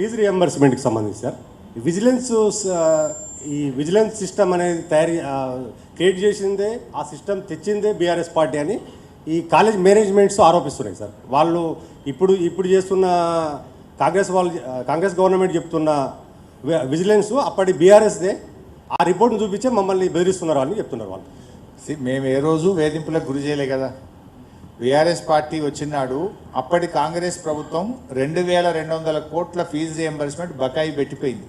Fee రియంబర్స్మెంట్కి సంబంధించి sir. Vigilance ఈ విజిలెన్స్ సిస్టమ్ అనేది తయారు క్రియేట్ చేసిందే ఆ సిస్టమ్ తెచ్చిందే బీఆర్ఎస్ పార్టీ అని ఈ కాలేజ్ మేనేజ్మెంట్స్ ఆరోపిస్తున్నాయి సార్. వాళ్ళు ఇప్పుడు ఇప్పుడు చేస్తున్న కాంగ్రెస్ వాళ్ళు కాంగ్రెస్ గవర్నమెంట్ చెప్తున్న వి- విజిలెన్స్ అప్పటి బీఆర్ఎస్దే ఆ రిపోర్ట్ను చూపించే మమ్మల్ని బెదిరిస్తున్నారు అని చెప్తున్నారు వాళ్ళు. సి- మేము ఏ రోజు వేధింపులకు గురి చేయలే కదా. బీఆర్ఎస్ పార్టీ వచ్చినాడు. అప్పటి కాంగ్రెస్ ప్రభుత్వం రెండు వేల రెండు వందల కోట్ల ఫీజు రియంబర్స్మెంట్ బకాయి పెట్టిపోయింది.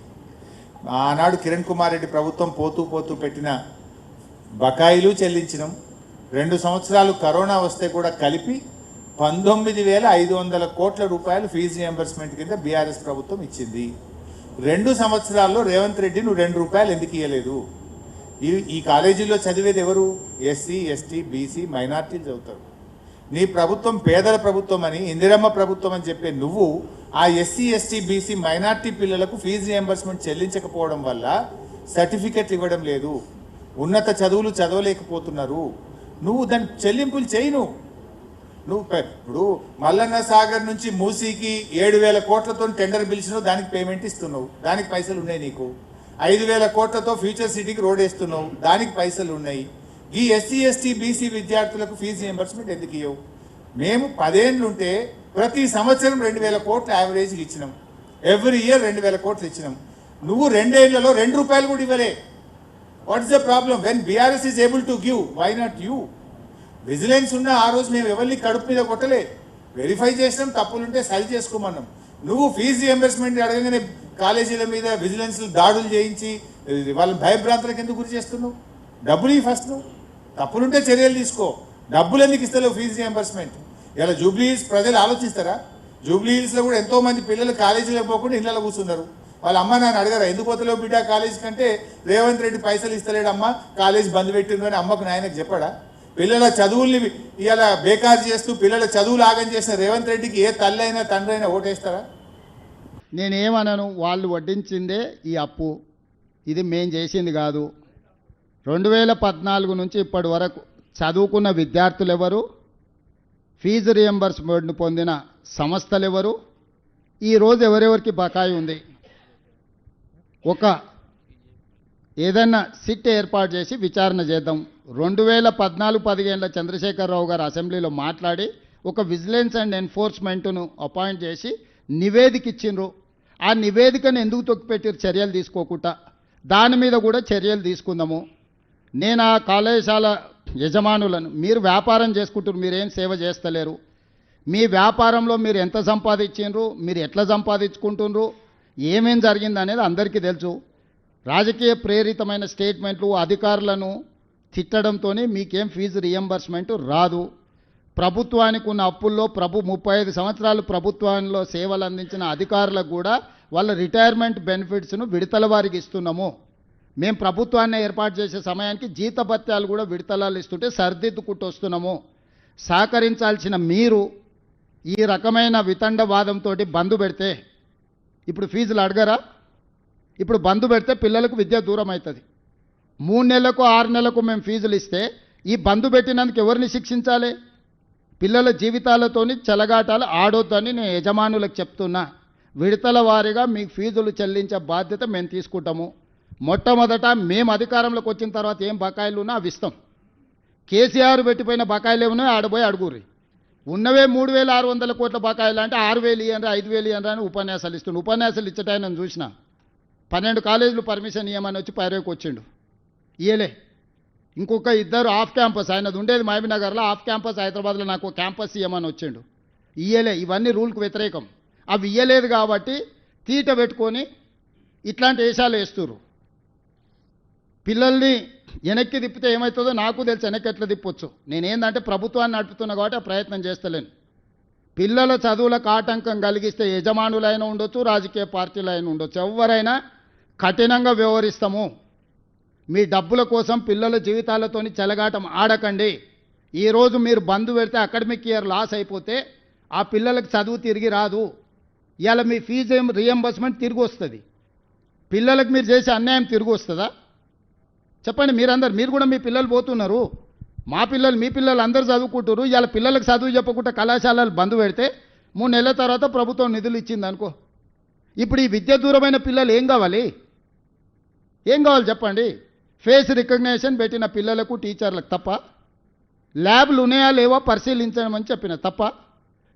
ఆనాడు కిరణ్ కుమార్ రెడ్డి ప్రభుత్వం పోతూ పోతూ పెట్టిన బకాయిలు చెల్లించినాం. రెండు సంవత్సరాలు కరోనా వస్తే కూడా కలిపి పంతొమ్మిది వేల ఐదు వందల కోట్ల రూపాయలు ఫీజు రియంబర్స్మెంట్ కింద బీఆర్ఎస్ ప్రభుత్వం ఇచ్చింది. రెండు సంవత్సరాల్లో రేవంత్ రెడ్డి నువ్వు రెండు రూపాయలు ఎందుకు ఇవ్వలేదు ఈ ఈ కాలేజీలో చదివేది ఎవరు? ఎస్సీ ఎస్టీ బీసీ మైనార్టీలు చదువుతారు. నీ ప్రభుత్వం పేదల ప్రభుత్వం అని ఇందిరమ్మ ప్రభుత్వం అని చెప్పే నువ్వు ఆ ఎస్సీ ఎస్టీ బీసీ మైనార్టీ పిల్లలకు ఫీజు రియంబర్స్మెంట్ చెల్లించకపోవడం వల్ల సర్టిఫికెట్లు ఇవ్వడం లేదు. ఉన్నత చదువులు చదవలేకపోతున్నారు. నువ్వు దాని చెల్లింపులు చేయను. నువ్వు ఇప్పుడు మల్లన్న సాగర్ నుంచి మూసీకి ఏడు వేల కోట్లతో టెండర్ పిలిచినావు దానికి పేమెంట్ ఇస్తున్నావు. దానికి పైసలు ఉన్నాయి నీకు. ఐదు వేల కోట్లతో ఫ్యూచర్ సిటీకి రోడ్ వేస్తున్నావు. దానికి పైసలు ఉన్నాయి. ఈ ఎస్సీ ఎస్టీ బీసీ విద్యార్థులకు ఫీజు రియంబర్స్మెంట్ ఎందుకు ఇవ్వవు మేము పదేళ్ళు ఉంటే ప్రతి సంవత్సరం రెండు వేల కోట్లు యావరేజ్కి ఇచ్చినాం. ఎవ్రీ ఇయర్ రెండు వేల కోట్లు ఇచ్చినాం. నువ్వు రెండేళ్ళలో రెండు రూపాయలు కూడా ఇవ్వలే. What is the problem when BRS is able to give why not you vigilance ఉన్న ఆ రోజు మేము ఎవరిని కడుపు మీద కొట్టలే. వెరిఫై చేసినాం తప్పులుంటే సరి చేసుకోమన్నాం. నువ్వు ఫీజు రియంబర్స్మెంట్ అడగగానే కాలేజీల మీద విజిలెన్స్ దాడులు చేయించి వాళ్ళని భయభ్రాంతులకు ఎందుకు గురి చేస్తున్నావు? డబ్బులు ఫస్ట్ నువ్వు. తప్పులుంటే చర్యలు తీసుకో. డబ్బులు ఎందుకు ఇస్తలేవు ఫీజు రియంబర్స్మెంట్ ఇలా జూబ్లీ హిల్స్ ప్రజలు ఆలోచిస్తారా? జూబ్లీ హిల్స్లో కూడా ఎంతో మంది పిల్లలు కాలేజీలో పోకుండా ఇళ్ళలో కూర్చున్నారు వాళ్ళ అమ్మ నాన్న అడగరా ఎందుకు పోతలేవు బిడ్డ కాలేజ్ కంటే? రేవంత్ రెడ్డి పైసలు ఇస్తలేడు అమ్మ కాలేజ్ బంద్ పెట్టిండు అని అమ్మకు నాయనకు చెప్పాడా? పిల్లల చదువుల్ని ఇలా బేకారు చేస్తూ పిల్లల చదువులు ఆగం చేసిన రేవంత్ రెడ్డికి ఏ తల్లి అయినా తండ్రి అయినా ఓటేస్తారా? నేనేమనను వాళ్ళు వడ్డించిందే ఈ అప్పు. ఇది మేం చేసింది కాదు. రెండు వేల పద్నాలుగు నుంచి ఇప్పటి వరకు చదువుకున్న విద్యార్థులు ఎవరు ఫీజు రియంబర్స్మెంట్ను పొందిన సంస్థలు ఎవరు ఈరోజు ఎవరెవరికి బకాయి ఉంది? ఒక ఏదైనా సిట్ ఏర్పాటు చేసి విచారణ చేద్దాం. రెండు వేల పద్నాలుగు పదిహేనులో చంద్రశేఖరరావు గారు అసెంబ్లీలో మాట్లాడి ఒక విజిలెన్స్ అండ్ ఎన్ఫోర్స్మెంట్ను అపాయింట్ చేసి నివేదిక ఇచ్చిండ్రు. ఆ నివేదికను ఎందుకు తొక్కిపెట్టారు చర్యలు తీసుకోకుండా. దాని మీద కూడా చర్యలు తీసుకుందాము. నేను ఆ కళాశాల యజమానులను? మీరు వ్యాపారం చేసుకుంటారు మీరేం సేవ చేస్తలేరు? మీ వ్యాపారంలో మీరు ఎంత సంపాదించిండ్రు మీరు ఎట్లా సంపాదించుకుంటుండ్రు ఏమేం జరిగింది అనేది అందరికీ తెలుసు. రాజకీయ ప్రేరితమైన స్టేట్మెంట్లు అధికారులను తిట్టడంతో మీకేం ఫీజు రియంబర్స్మెంట్ రాదు. ప్రభుత్వానికి ఉన్న అప్పుల్లో ప్రభు ముప్పై ఐదు సంవత్సరాలు ప్రభుత్వంలో సేవలు అందించిన అధికారులకు కూడా వాళ్ళ రిటైర్మెంట్ బెనిఫిట్స్ను విడతల వారికి ఇస్తున్నాము. మేము ప్రభుత్వాన్ని ఏర్పాటు చేసే సమయానికి జీతభత్యాలు కూడా విడతలాలు ఇస్తుంటే సర్దిద్దుకుంటూ వస్తున్నాము సహకరించాల్సిన మీరు ఈ రకమైన వితండవాదంతో బంధు పెడితే ఇప్పుడు ఫీజులు అడగరా? ఇప్పుడు బంధు పెడితే పిల్లలకు విద్య దూరం అవుతుంది మూడు నెలలకు ఆరు నెలలకు మేము ఫీజులు ఇస్తే ఈ బంధు పెట్టినందుకు ఎవరిని శిక్షించాలి? పిల్లల జీవితాలతోని చెలగాటాలు ఆడొద్దని నేను యజమానులకు చెప్తున్నా. విడతల వారీగా మీకు ఫీజులు చెల్లించే బాధ్యత మేము తీసుకుంటాము. మొట్టమొదట మేము అధికారంలోకి వచ్చిన తర్వాత ఏం బకాయిలు ఉన్నా అవి ఇస్తాం. కేసీఆర్ పెట్టిపోయిన బకాయిలు ఏమన్నా ఆడబోయి అడుగురి ఉన్నవే మూడు వేల ఆరు వందల కోట్ల బకాయిలు అంటే ఆరు వేలు ఇయ్యండి ఐదు వేలు ఇయ్యండి అని ఉపన్యాసాలు ఇస్తుండు. ఉపన్యాసాలు ఇచ్చటాయని నేను చూసిన. పన్నెండు కాలేజీలు పర్మిషన్ ఇవ్వమని వచ్చి పైరేకి వచ్చిండు. ఇయలే ఇంకొక ఇద్దరు ఆఫ్ క్యాంపస్ ఆయనది ఉండేది మహబీనగర్లో ఆఫ్ క్యాంపస్ హైదరాబాద్లో నాకు క్యాంపస్ ఇవ్వమని వచ్చిండు. ఇయ్యలే ఇవన్నీ రూల్కి వ్యతిరేకం. అవి ఇయ్యలేదు కాబట్టి తీట పెట్టుకొని ఇట్లాంటి వేషాలు వేస్తున్నారు పిల్లల్ని వెనక్కి తిప్పితే ఏమవుతుందో నాకు తెలుసు వెనక్కి ఎట్లా తిప్పొచ్చు. నేనేందంటే ప్రభుత్వాన్ని నడుపుతున్నా కాబట్టి ఆ ప్రయత్నం చేస్తలేను. పిల్లల చదువులకు ఆటంకం కలిగిస్తే యజమానులైనా ఉండొచ్చు రాజకీయ పార్టీలైనా ఉండొచ్చు. ఎవరైనా కఠినంగా వ్యవహరిస్తాము. మీ డబ్బుల కోసం పిల్లల జీవితాలతోని చెలగాటం ఆడకండి. ఈరోజు మీరు బంధు పెడితే అకాడమిక్ ఇయర్ లాస్ అయిపోతే ఆ పిల్లలకు చదువు తిరిగి రాదు. ఇలా మీ ఫీజు రియంబర్స్మెంట్ తిరిగి వస్తుంది. పిల్లలకు మీరు చేసే అన్యాయం తిరిగి వస్తుందా? చెప్పండి మీరందరు మీరు కూడా మీ పిల్లలు పోతున్నారు. మా పిల్లలు మీ పిల్లలు అందరూ చదువుకుంటారు ఇవాళ పిల్లలకు చదువు చెప్పకుండా కళాశాలలు బంద్ పెడితే మూడు నెలల తర్వాత ప్రభుత్వం నిధులు ఇచ్చింది అనుకో. ఇప్పుడు ఈ విద్య దూరమైన పిల్లలు ఏం కావాలి? ఏం కావాలి చెప్పండి? ఫేస్ రికగ్నేషన్ పెట్టిన పిల్లలకు టీచర్లకు తప్ప? ల్యాబ్లు ఉన్నాయా లేవా పరిశీలించమని చెప్పిన తప్ప?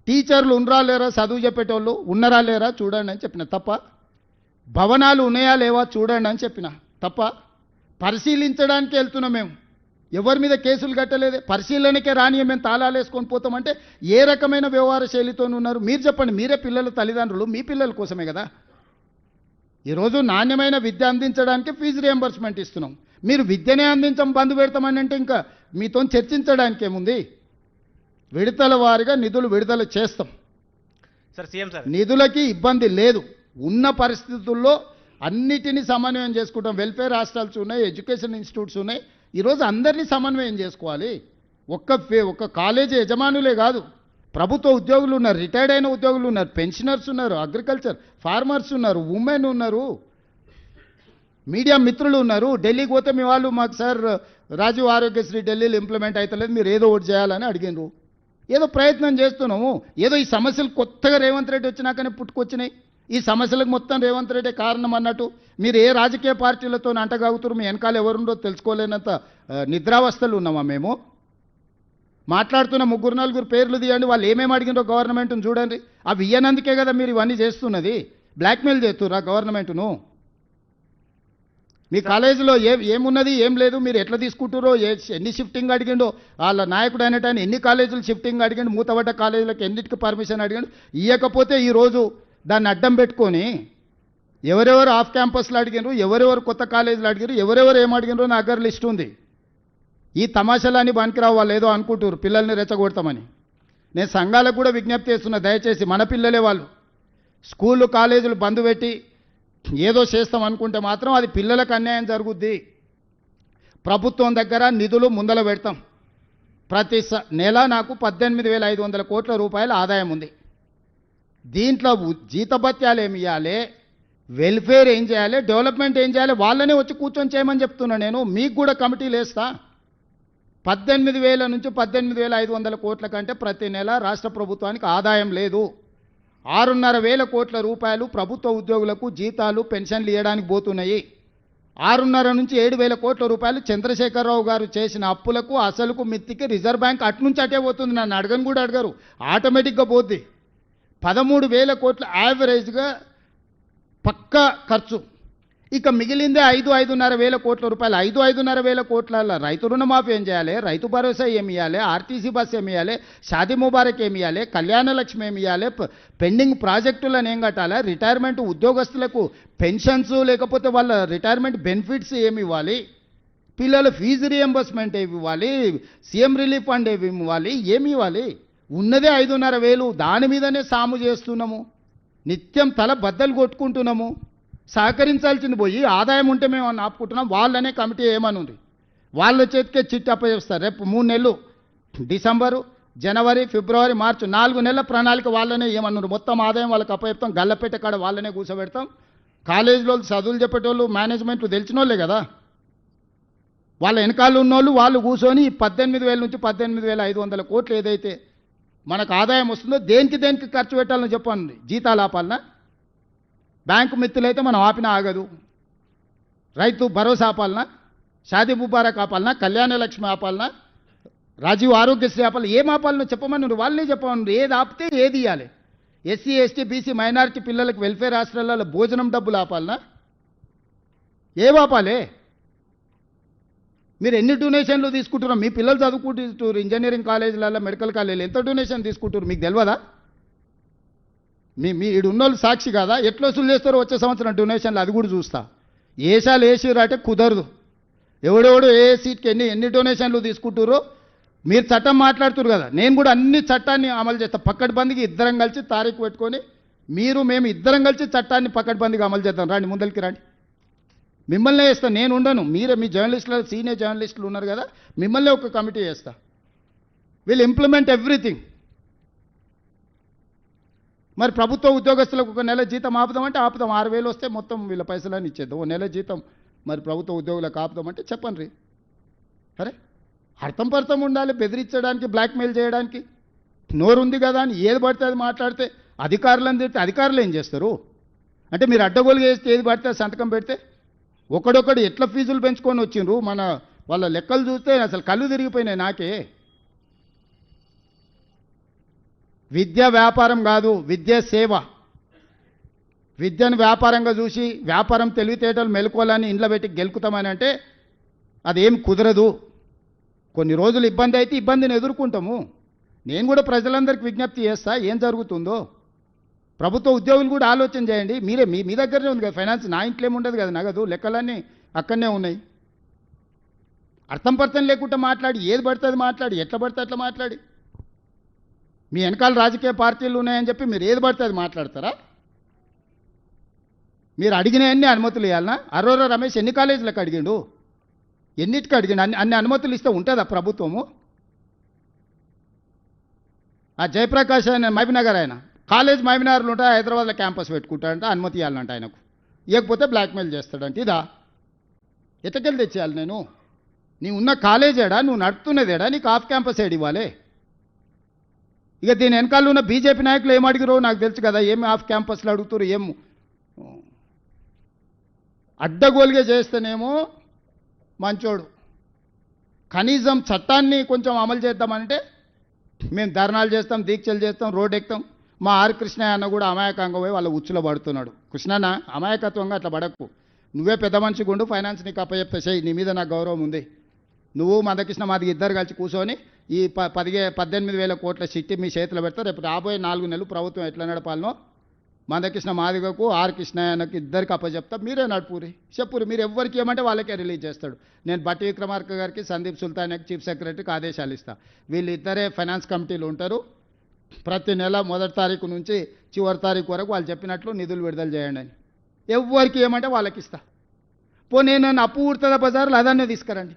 టీచర్లు ఉన్నరా లేరా చదువు చెప్పేటోళ్ళు? ఉన్నరా లేరా చూడండి అని చెప్పిన తప్ప? భవనాలు ఉన్నాయా లేవా చూడండి అని చెప్పిన తప్ప? పరిశీలించడానికి వెళ్తున్నాం మేము. ఎవరి మీద కేసులు కట్టలేదే. పరిశీలనకే రాని మేము తాళాలు వేసుకొని పోతామంటే ఏ రకమైన వ్యవహార శైలితో ఉన్నారు? మీరు చెప్పండి. మీరే పిల్లల తల్లిదండ్రులు మీ పిల్లల కోసమే కదా. ఈరోజు నాణ్యమైన విద్య అందించడానికి ఫీజు రియంబర్స్మెంట్ ఇస్తున్నాం. మీరు విద్యనే అందించం బంద్ పెడతామని అంటే ఇంకా మీతో చర్చించడానికి ఏముంది? విడతల వారిగా నిధులు విడుదల చేస్తాం. Sir CM sir. నిధులకి ఇబ్బంది లేదు. ఉన్న పరిస్థితుల్లో అన్నిటినీ సమన్వయం చేసుకుంటాం. వెల్ఫేర్ హాస్టల్స్ ఉన్నాయి ఎడ్యుకేషన్ ఇన్స్టిట్యూట్స్ ఉన్నాయి. ఈరోజు అందరినీ సమన్వయం చేసుకోవాలి. ఒక్క ఒక్క కాలేజీ యజమానులే కాదు. ప్రభుత్వ ఉద్యోగులు ఉన్నారు రిటైర్డ్ అయిన ఉద్యోగులు ఉన్నారు పెన్షనర్స్ ఉన్నారు అగ్రికల్చర్ ఫార్మర్స్ ఉన్నారు ఉమెన్ ఉన్నారు. మీడియా మిత్రులు ఉన్నారు. ఢిల్లీకి పోతే మీ వాళ్ళు మాకు సార్ రాజీవ్ ఆరోగ్యశ్రీ ఢిల్లీలో ఇంప్లిమెంట్ అవుతలేదు మీరు ఏదో ఒకటి చేయాలని అడిగినారు. ఏదో ప్రయత్నం చేస్తున్నాము. ఏదో ఈ సమస్యలు కొత్తగా రేవంత్ రెడ్డి వచ్చినాకనే పుట్టుకొచ్చినాయి. ఈ సమస్యలకు మొత్తం రేవంత్ రెడ్డి కారణం అన్నట్టు మీరు ఏ రాజకీయ పార్టీలతో అంటగాగుతారు మీ వెనకాల ఎవరుండో తెలుసుకోలేనంత నిద్రావస్థలు ఉన్నామా మేము? మాట్లాడుతున్న ముగ్గురు నలుగురు పేర్లు తీయండి వాళ్ళు ఏమేమి అడిగినో గవర్నమెంట్ను చూడండి. అవి ఇయ్యనందుకే కదా మీరు ఇవన్నీ చేస్తున్నది. బ్లాక్మెయిల్ చేస్తుర్రా గవర్నమెంట్ను? మీ కాలేజీలో ఏ ఏమున్నది ఏం లేదు మీరు ఎట్లా తీసుకుంటారో ఏ ఎన్ని షిఫ్టింగ్ అడిగిండో వాళ్ళ నాయకుడు అనేటాన్ని ఎన్ని కాలేజీలు షిఫ్టింగ్ అడిగిండు మూతబడ్డ కాలేజీలకు ఎన్నిటికి పర్మిషన్ అడిగిండు. ఇవ్వకపోతే ఈరోజు దాన్ని అడ్డం పెట్టుకొని ఎవరెవరు ఆఫ్ క్యాంపస్లో అడిగినారు ఎవరెవరు కొత్త కాలేజీలో అడిగారు ఎవరెవరు ఏం అడిగినారో నా దగ్గర లిస్ట్ ఉంది. ఈ తమాషాలని పనికిరావు వాళ్ళు ఏదో అనుకుంటారు పిల్లల్ని రెచ్చగొడతామని. నేను సంఘాలకు కూడా విజ్ఞప్తి చేస్తున్నా దయచేసి మన పిల్లలే వాళ్ళు. స్కూళ్ళు కాలేజీలు బంద్ పెట్టి ఏదో చేస్తాం అనుకుంటే మాత్రం అది పిల్లలకు అన్యాయం జరుగుద్ది. ప్రభుత్వం దగ్గర నిధులు ముందల పెడతాం. ప్రతి స- నెల నాకు పద్దెనిమిది వేల ఐదు వందల కోట్ల రూపాయల ఆదాయం ఉంది. దీంట్లో జీతభత్యాలు ఏమి ఇవ్వాలి వెల్ఫేర్ ఏం చేయాలి? డెవలప్మెంట్ ఏం చేయాలి? వాళ్ళనే వచ్చి కూర్చొని చేయమని చెప్తున్నా నేను. మీకు కూడా కమిటీలు వేస్తా పద్దెనిమిది వేల నుంచి పద్దెనిమిది వేల ఐదు వందల కోట్ల కంటే ప్రతి నెల రాష్ట్ర ప్రభుత్వానికి ఆదాయం లేదు. ఆరున్నర వేల కోట్ల రూపాయలు ప్రభుత్వ ఉద్యోగులకు జీతాలు పెన్షన్లు ఇవ్వడానికి పోతున్నాయి. ఆరున్నర నుంచి ఏడు వేల కోట్ల రూపాయలు చంద్రశేఖరరావు గారు చేసిన అప్పులకు అసలుకు మిత్తికి రిజర్వ్ బ్యాంక్ అటు నుంచి అటే పోతుంది. నన్ను అడగని కూడా అడగరు. ఆటోమేటిక్గా పోద్ది. పదమూడు వేల కోట్ల యావరేజ్గా పక్కా ఖర్చు. ఇక మిగిలిందే ఐదు ఐదున్నర వేల కోట్ల రూపాయలు. ఐదు ఐదున్నర వేల కోట్ల రైతు రుణమాఫీ ఏం చేయాలి? రైతు భరోసా ఏమి ఇవ్వాలి ఆర్టీసీ బస్ ఏమి ఇవ్వాలి షాదీ ముబారక్ ఏమి ఇవ్వాలి కళ్యాణ లక్ష్మి ఏమి ఇవ్వాలి పెండింగ్ ప్రాజెక్టులను ఏం కట్టాలి? రిటైర్మెంట్ ఉద్యోగస్తులకు పెన్షన్స్ లేకపోతే వాళ్ళ రిటైర్మెంట్ బెనిఫిట్స్ ఏమి ఇవ్వాలి? పిల్లల ఫీజు రియంబర్స్మెంట్ ఏమి ఇవ్వాలి? సీఎం రిలీఫ్ ఫండ్ ఏమి ఇవ్వాలి? ఏమి ఇవ్వాలి? ఉన్నదే ఐదున్నర వేలు దాని మీదనే సాము చేస్తున్నాము. నిత్యం తల బద్దలు కొట్టుకుంటున్నాము. సహకరించాల్సింది పోయి ఆదాయం ఉంటే మేము అని ఆపుకుంటున్నాం. వాళ్ళనే కమిటీ ఏమనుంది? వాళ్ళ చేతికే చిట్టి అప్పచేస్తారు రేపు మూడు నెలలు డిసెంబరు జనవరి ఫిబ్రవరి మార్చి నాలుగు నెలల ప్రణాళిక వాళ్ళనే ఏమన్నారు మొత్తం ఆదాయం వాళ్ళకి అప్పచెప్తాం గల్లపేట కాడ వాళ్ళనే కూర్చోబెడతాం కాలేజీలో చదువులు చెప్పేటోళ్ళు మేనేజ్మెంట్లు తెలిసిన వాళ్ళే కదా. వాళ్ళ వెనకాల ఉన్నోళ్ళు వాళ్ళు కూర్చొని పద్దెనిమిది వేల నుంచి పద్దెనిమిది వేల ఐదు వందల కోట్లు ఏదైతే మనకు ఆదాయం వస్తుందో దేనికి దేనికి ఖర్చు పెట్టాలని చెప్పండి. జీతాలు ఆపాలనా బ్యాంకు మిత్తులైతే మనం ఆపినా ఆగదు. రైతు భరోసా ఆపాలనా? షాదీ ముబారక్ ఆపాలనా? కళ్యాణ లక్ష్మి ఆపాలనా? రాజీవ్ ఆరోగ్యశ్రీ ఆపాలి ఏం ఆపాలనో చెప్పమని వాళ్ళే చెప్పమని ఏది ఆపితే ఏది ఇవ్వాలి ఎస్సీ ఎస్టీ బీసీ మైనారిటీ పిల్లలకు వెల్ఫేర్ హాస్టల్లో భోజనం డబ్బులు ఆపాలనా? ఏం ఆపాలి? మీరు ఎన్ని డొనేషన్లు తీసుకుంటున్నారు? మీ పిల్లలు చదువుకుంటున్నారు ఇంజనీరింగ్ కాలేజీలలో మెడికల్ కాలేజీలు ఎంత డొనేషన్ తీసుకుంటారు మీకు తెలియదా? మీ మీ ఈడు ఉన్నోళ్ళు సాక్షి కదా? ఎట్లా వసూలు చేస్తారో వచ్చే సంవత్సరం డొనేషన్లు అది కూడా చూస్తా. ఏసాలు వేసిర్రు అంటే కుదరదు. ఎవడెవడు ఏ సీట్కి ఎన్ని ఎన్ని డొనేషన్లు తీసుకుంటారో మీరు చట్టం మాట్లాడుతున్నారు కదా. నేను కూడా అన్ని చట్టాన్ని అమలు చేస్తా. పక్కడ్బందీకి ఇద్దరం కలిసి తారీఖు పెట్టుకొని మీరు మేము ఇద్దరం కలిసి చట్టాన్ని పక్కడ్బందీగా అమలు చేద్దాం. రండి ముందరికి రండి. మిమ్మల్నే వేస్తా నేను ఉండను. మీరే మీ జర్నలిస్టుల సీనియర్ జర్నలిస్టులు ఉన్నారు కదా మిమ్మల్నే ఒక కమిటీ వేస్తా. విల్ ఇంప్లిమెంట్ ఎవ్రీథింగ్ మరి ప్రభుత్వ ఉద్యోగస్తులకు ఒక నెల జీతం ఆపుదామంటే ఆపుదాం. ఆరు వేలు వస్తే మొత్తం వీళ్ళ పైసలని ఇచ్చేద్దాం. ఓ నెల జీతం. మరి ప్రభుత్వ ఉద్యోగులకు ఆపుదామంటే చెప్పండి. సరే? అరే అర్థం పర్థం ఉండాలి బెదిరించడానికి బ్లాక్మెయిల్ చేయడానికి. నోరు ఉంది కదా అని ఏది పడితే అది మాట్లాడితే అధికారులను తిడితే అధికారులు ఏం చేస్తారు? అంటే మీరు అడ్డగోలు చేస్తే ఏది పడితే సంతకం పెడితే ఒకడొకడు ఎట్లా ఫీజులు పెంచుకొని వచ్చిండ్రు? మన వాళ్ళ లెక్కలు చూస్తే అసలు కళ్ళు తిరిగిపోయినాయి నాకే. విద్య వ్యాపారం కాదు విద్య సేవ. విద్యను వ్యాపారంగా చూసి వ్యాపారం తెలివితేటలు మెలుకోవాలని ఇంట్లో పెట్టి గెలుకుతామని అంటే అదేం కుదరదు. కొన్ని రోజులు ఇబ్బంది అయితే ఇబ్బందిని ఎదుర్కొంటాము. నేను కూడా ప్రజలందరికీ విజ్ఞప్తి చేస్తా ఏం జరుగుతుందో. ప్రభుత్వ ఉద్యోగులు కూడా ఆలోచన చేయండి. మీరే మీ మీ దగ్గరనే ఉంది కదా ఫైనాన్స్. నా ఇంట్లో ఉండదు కదా నగదు లెక్కలన్నీ అక్కడనే ఉన్నాయి. అర్థం పర్థం లేకుండా మాట్లాడి ఏది పడితే అది మాట్లాడి ఎట్లా పడితే అట్లా మాట్లాడి. మీ వెనకాల రాజకీయ పార్టీలు ఉన్నాయని చెప్పి మీరు ఏది పడితే అది మాట్లాడతారా? మీరు అడిగినవన్నీ అనుమతులు ఇవ్వాలనా? అరోరా రమేష్ ఎన్ని కాలేజీలకు అడిగిండు? ఎన్నిటికి అడిగిండు? అన్ని అన్ని అనుమతులు ఇస్తే ఉంటుందా ప్రభుత్వము? ఆ జయప్రకాష్ ఆయన మహబీనగర్ ఆయన? కాలేజ్ మైమినార్లు ఉంటా హైదరాబాద్లో క్యాంపస్ పెట్టుకుంటాడంట అనుమతి ఇవ్వాలంట ఆయనకు. ఇవ్వకపోతే బ్లాక్మెయిల్ చేస్తాడంట. ఇదా ఎట్టకెళ్ళి తెచ్చేయాలి నేను? నీ ఉన్న ఏడా నువ్వు నడుపుతున్నదేడా? నీకు ఆఫ్ క్యాంపస్ ఏడు ఇవ్వాలి. ఇక దీని వెనకాల ఉన్న బీజేపీ నాయకులు ఏం అడిగిరో నాకు తెలుసు కదా ఏమి ఆఫ్ క్యాంపస్లో అడుగుతారు ఏం? అడ్డగోలుగా చేస్తేనేమో మంచోడు. కనీసం చట్టాన్ని కొంచెం అమలు చేద్దామంటే మేము ధర్నాలు చేస్తాం దీక్షలు చేస్తాం రోడ్ ఎక్కుతాం. మా ఆర్ కృష్ణ అన్న కూడా అమాయకంగా పోయి వాళ్ళ ఉచ్చులో పడుతున్నాడు. కృష్ణన్న అమాయకత్వంగా అట్లా పడకు. నువ్వే పెద్ద మనిషి గుండు ఫైనాన్స్ నీకు అప్పచెప్తా చేయి నీ మీద నాకు గౌరవం ఉంది. నువ్వు మందకృష్ణ మాది ఇద్దరు కలిసి కూర్చొని ఈ ప పదిహే పద్దెనిమిది వేల కోట్ల చిట్టి మీ చేతిలో పెడతా. రేపు రాబోయే నాలుగు నెలలు ప్రభుత్వం ఎట్లా నడపాలనో మందకృష్ణ మాదిగకు ఆర్ కృష్ణయ్యనకు ఇద్దరికి అప్పచెప్తా. మీరే నడుపురి. చెప్పురి. మీరు ఎవరికి ఏమంటే వాళ్ళకే రిలీజ్ చేస్తాడు. నేను బట్టి విక్రమార్క గారికి సందీప్ సుల్తాన్కి చీఫ్ సెక్రటరీకి ఆదేశాలు ఇస్తాను వీళ్ళిద్దరే ఫైనాన్స్ కమిటీలు ఉంటారు. ప్రతి నెల మొదటి తారీఖు నుంచి చివరి తారీఖు వరకు వాళ్ళు చెప్పినట్లు నిధులు విడుదల చేయండి అని. ఎవరికి ఏమంటే వాళ్ళకి ఇస్తా పో నేను అప్పు ఊడుతుందా బజార్లో అదన్నే తీసుకురండి.